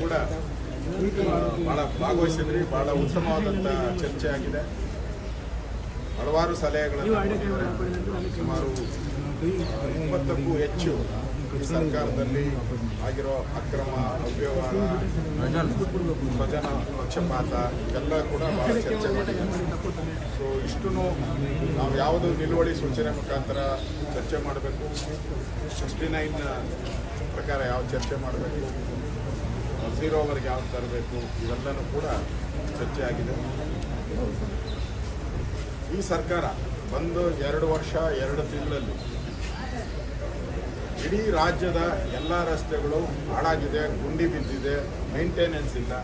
ಕೂಡ ಬಹಳ ಭಾಗವಹಿಸಿದ್ರಿ, ಬಹಳ ಉತ್ತಮವಾದಂತಹ ಚರ್ಚೆ ಆಗಿದೆ. ಹಲವಾರು ಸಲಹೆಗಳನ್ನು. ಸುಮಾರು ಮೂವತ್ತಕ್ಕೂ ಹೆಚ್ಚು ಸರ್ಕಾರದಲ್ಲಿ ಆಗಿರೋ ಅಕ್ರಮ ಅವ್ಯವಹಾರ, ಸ್ವಜನ ಪಕ್ಷಪಾತ ಎಲ್ಲ ಕೂಡ ಬಹಳ ಚರ್ಚೆ ಮಾಡಿದ್ದಾರೆ. ಸೊ ಇಷ್ಟು ನಾವು ಯಾವುದು ನಿಲುವಳಿ ಸೂಚನೆ ಮುಖಾಂತರ ಚರ್ಚೆ ಮಾಡಬೇಕು? ಸಿಕ್ಸ್ಟಿ ನೈನ್ ಪ್ರಕಾರ ಯಾವ ಚರ್ಚೆ ಮಾಡಬೇಕು? ಝೀರೋ ಅವರ್ಗೆ ಯಾವ್ದು ತರಬೇಕು? ಇವೆಲ್ಲನೂ ಕೂಡ ಚರ್ಚೆ ಆಗಿದೆ ಈ ಸರ್ಕಾರ ಬಂದು ಎರಡು ವರ್ಷ, ಎರಡು ತಿಂಗಳಲ್ಲಿ ಇಡೀ ರಾಜ್ಯದ ಎಲ್ಲ ರಸ್ತೆಗಳು ಹಾಳಾಗಿದೆ, ಗುಂಡಿ ಬಿದ್ದಿದೆ ಮೇಂಟೆನೆನ್ಸ್ ಇಲ್ಲ.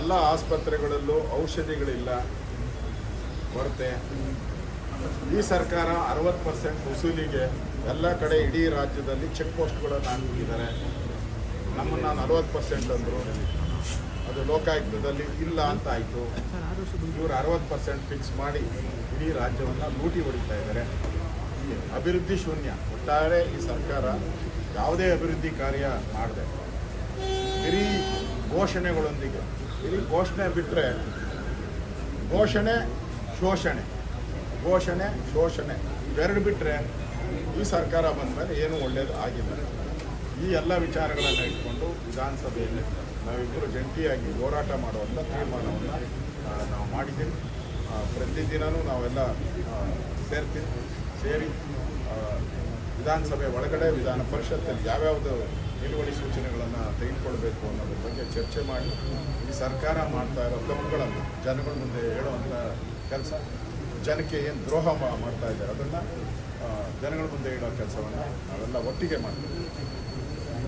ಎಲ್ಲ ಆಸ್ಪತ್ರೆಗಳಲ್ಲೂ ಔಷಧಿಗಳಿಲ್ಲ ಕೊರತೆ ಈ ಸರ್ಕಾರ ಅರವತ್ತು ಪರ್ಸೆಂಟ್ ವಸೂಲಿಗೆ ಎಲ್ಲ ಕಡೆ ಇಡೀ ರಾಜ್ಯದಲ್ಲಿ ಚೆಕ್ ಪೋಸ್ಟ್ಗಳನ್ನು ಹಾಕಿದ್ದಾರೆ. ನಮ್ಮನ್ನು ನಲವತ್ತು ಪರ್ಸೆಂಟ್ ಅಂದರು. ಅದು ಲೋಕಾಯುಕ್ತದಲ್ಲಿ ಇಲ್ಲ ಅಂತ ಆಯಿತು. ಇವರು ಅರವತ್ತು ಪರ್ಸೆಂಟ್ ಫಿಕ್ಸ್ ಮಾಡಿ ಇಡೀ ರಾಜ್ಯವನ್ನು ಲೂಟಿ ಹೊಡಿತಾ ಇದ್ದಾರೆ. ಅಭಿವೃದ್ಧಿ ಶೂನ್ಯ. ಒಟ್ಟಾರೆ ಈ ಸರ್ಕಾರ ಯಾವುದೇ ಅಭಿವೃದ್ಧಿ ಕಾರ್ಯ ಮಾಡಿದೆ. ಬರೀ ಘೋಷಣೆಗಳೊಂದಿಗೆ ಬರೀ ಘೋಷಣೆ ಬಿಟ್ಟರೆ ಘೋಷಣೆ, ಶೋಷಣೆ ಘೋಷಣೆ, ಶೋಷಣೆ. ಇವೆರಡು ಬಿಟ್ಟರೆ ಈ ಸರ್ಕಾರ ಬಂದ ಮೇಲೆ ಏನೂ ಒಳ್ಳೆಯದು ಆಗಿಲ್ಲ. ಈ ಎಲ್ಲ ವಿಚಾರಗಳನ್ನು ಇಟ್ಕೊಂಡು ವಿಧಾನಸಭೆಯಲ್ಲಿ ನಾವಿಬ್ಬರು ಜಂಟಿಯಾಗಿ ಹೋರಾಟ ಮಾಡುವಂಥ ತೀರ್ಮಾನವನ್ನು ನಾವು ಮಾಡಿದ್ದೀವಿ. ಪ್ರತಿದಿನವೂ ನಾವೆಲ್ಲ ಸೇರ್ತೀವಿ, ಸೇರಿ ವಿಧಾನಸಭೆ ಒಳಗಡೆ, ವಿಧಾನ ಪರಿಷತ್ತಲ್ಲಿ ಯಾವ್ಯಾವುದು ನಿಲುವಳಿ ಸೂಚನೆಗಳನ್ನು ತೆಗೆದುಕೊಳ್ಬೇಕು ಅನ್ನೋದ್ರ ಬಗ್ಗೆ ಚರ್ಚೆ ಮಾಡಿ, ಈ ಸರ್ಕಾರ ಮಾಡ್ತಾ ಇರೋ ತಪ್ಪುಗಳನ್ನು ಜನಗಳ ಮುಂದೆ ಹೇಳುವಂಥ ಕೆಲಸ, ಜನಕ್ಕೆ ಏನು ದ್ರೋಹ ಮಾಡ್ತಾ ಇದ್ದಾರೆ ಅದನ್ನು ಜನಗಳ ಮುಂದೆ ಇಡೋ ಕೆಲಸವನ್ನು ನಾವೆಲ್ಲ ಒಟ್ಟಿಗೆ ಮಾಡ್ತೀವಿ.